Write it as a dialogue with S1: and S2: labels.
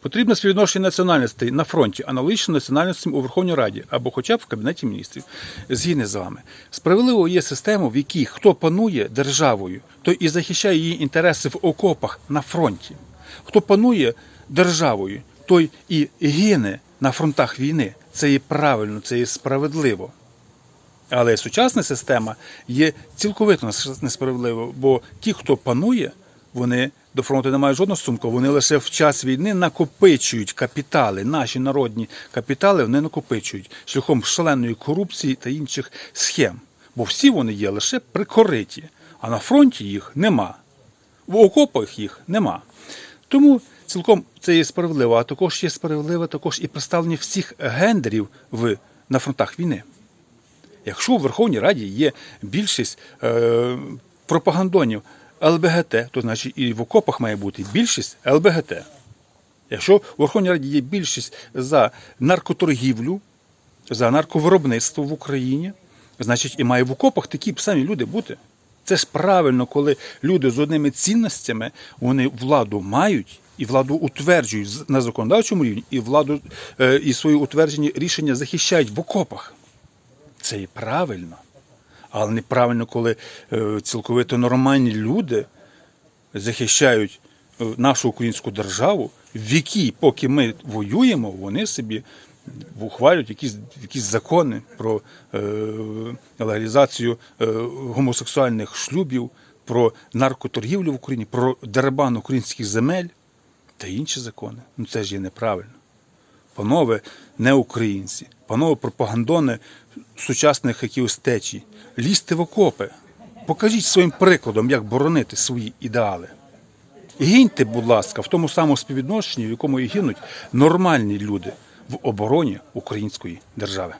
S1: Потрібне співвідношення національностей на фронті, аналогічно національностям у Верховній Раді або хоча б в Кабінеті міністрів. Згідно з вами. Справедливо є система, в якій хто панує державою, той і захищає її інтереси в окопах на фронті. Хто панує державою, той і гине на фронтах війни. Це є правильно, це є справедливо. Але сучасна система є цілковито нес- несправедлива, бо ті, хто панує, вони до фронту не мають жодного стосунку, вони лише в час війни накопичують капітали, наші народні капітали вони накопичують шляхом шаленої корупції та інших схем. Бо всі вони є лише прикориті, а на фронті їх нема. В окопах їх нема. Тому цілком це є справедливо, а також є справедливо також і представлення всіх гендерів в, на фронтах війни. Якщо в Верховній Раді є більшість е, пропагандонів ЛБГТ, то значить і в окопах має бути більшість ЛБГТ. Якщо в Верховній Раді є більшість за наркоторгівлю, за нарковиробництво в Україні, значить і має в окопах такі самі люди бути. Це ж правильно, коли люди з одними цінностями вони владу мають і владу утверджують на законодавчому рівні, і владу е, і свої утверджені рішення захищають в окопах. Це і правильно. Але неправильно, коли е, цілковито нормальні люди захищають е, нашу українську державу, в якій, поки ми воюємо, вони собі ухвалюють якісь, якісь закони про е, легалізацію е, гомосексуальних шлюбів, про наркоторгівлю в Україні, про дерибан українських земель та інші закони. Ну це ж є неправильно. Панове не українці, панове пропагандони сучасних якихось течій, лізьте в окопи, покажіть своїм прикладом, як боронити свої ідеали. Гіньте, будь ласка, в тому самому співвідношенні, в якому і гинуть нормальні люди в обороні української держави.